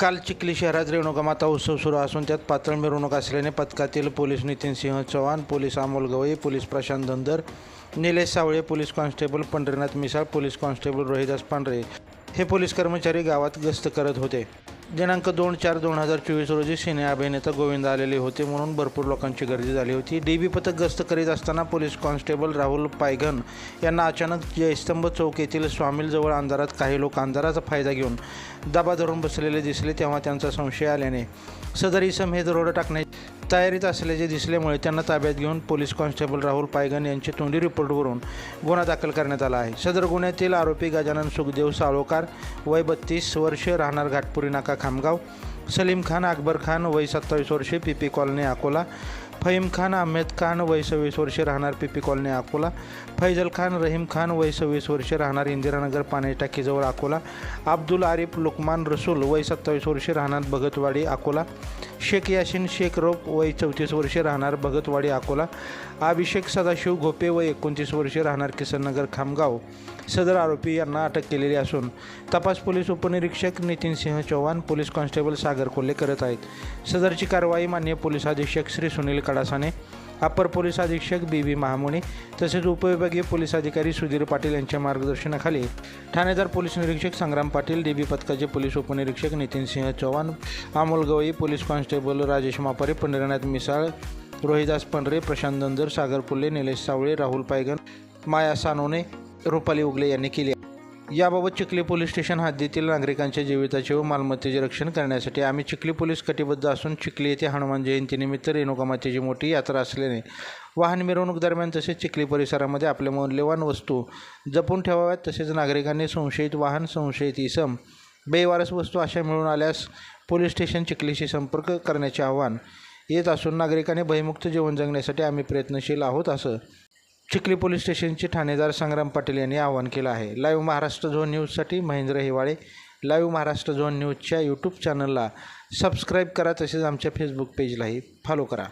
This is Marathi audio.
काल चिखली शहरात रेणुकामाता उत्सव सुरू असून त्यात पातळ मिरवणूक असल्याने पथकातील police Nitin Singh Chavan police Amol Gawai police Prashant Dhandar Nilesh Sawale police constable Pandharinath Misal police constable Rohidas Pandhare हे पोलीस कर्मचारी गावात गस्त करत होते. दिनांक दोन चार दोन हजार चोवीस रोजी सिने अभिनेता गोविंद आलेले होते म्हणून भरपूर लोकांची गर्दी झाली होती. डी बी पथक गस्त करीत असताना पोलीस कॉन्स्टेबल राहुल पायघन यांना अचानक जयस्तंभ चौक येथील स्वामीलजवळ अंधारात काही लोक अंधाराचा फायदा घेऊन दबा धरून बसलेले दिसले तेव्हा त्यांचा संशय आल्याने सदर इसम हे दरोडा टाकण्याची तयारीत असल्याचे दिसल्यामुळे त्यांना ताब्यात घेऊन पोलीस कॉन्स्टेबल राहुल पायगन यांची तोंडी रिपोर्टवरून गुन्हा दाखल करण्यात आला आहे. सदर गुन्ह्यातील आरोपी गजानन सुखदेव साळोकार वय बत्तीस वर्ष राहणार घाटपुरी नाका खामगाव सलीम खान अकबर खान वय सत्तावीस वर्षे P P colony Akola Fahim Khan Ahmed Khan वय सव्वीस वर्षे राहणार P P colony Akola Faizal Khan Rahim Khan वय सव्वीस वर्षे राहणार इंदिरानगर पाणी टाकीजवळ अकोला अब्दुल आरिफ लुकमान रसूल वय सत्तावीस वर्षे राहणार भगतवाडी अकोला शेख यासिन शेख रोप वय चौतीस वर्षे राहणार भगतवाडी अकोला. अभिषेक सदाशिव घोपे वय एकोणतीस वर्षे राहणार किसननगर खामगाव. सदर आरोपी यांना अटक केलेली असून तपास पोलीस उपनिरीक्षक नितीन सिंह चौहान पोलीस कॉन्स्टेबल सागर कोल्हे करत आहेत. सदरची कारवाई मान्य पोलीस अधीक्षक श्री सुनील कडासाने अपर पोलीस अधीक्षक बी व्ही महामुणे तसेच उपविभागीय पोलीस अधिकारी सुधीर पाटील यांच्या मार्गदर्शनाखाली ठाणेदार पोलीस निरीक्षक संग्राम पाटील डी बी पथकाचे पोलीस उपनिरीक्षक नितीन सिंह चव्हाण अमोल गवई पोलीस कॉन्स्टेबल राजेश मापारे पंढरीनाथ मिसाळ रोहिदास पंढरे प्रशांत नंदर सागर पुल्ले निलेश सावळे राहुल पायगन माया सानोने रुपाली उगले यांनी केली याबाबत चिखली पोलीस स्टेशन हद्दीतील नागरिकांच्या जीविताचे व मालमत्तेचे रक्षण करण्यासाठी. आम्ही चिखली पोलीस कटिबद्ध असून चिखली येथे हनुमान जयंतीनिमित्त रेणुकामातेची मोठी यात्रा असल्याने वाहन मिरवणूक दरम्यान तसेच चिखली परिसरामध्ये आपल्या मौल्यवान वस्तू जपून ठेवाव्यात. तसेच नागरिकांनी संशयित वाहन संशयित इसम बेवारस वस्तू अशा मिळून आल्यास पोलीस स्टेशन चिखलीशी संपर्क करण्याचे आव्हान येत असून नागरिकांनी भयमुक्त जीवन जगण्यासाठी आम्ही प्रयत्नशील आहोत असं चिखली पोलीस स्टेशनचे ठाणेदार संग्राम पाटील यांनी आवाहन केलं आहे. लाईव्ह महाराष्ट्र झोन न्यूजसाठी महेंद्र हिवाळे. लाईव्ह महाराष्ट्र झोन न्यूजच्या यूट्यूब चॅनलला सबस्क्राईब करा तसेच आमच्या फेसबुक पेजलाही फॉलो करा.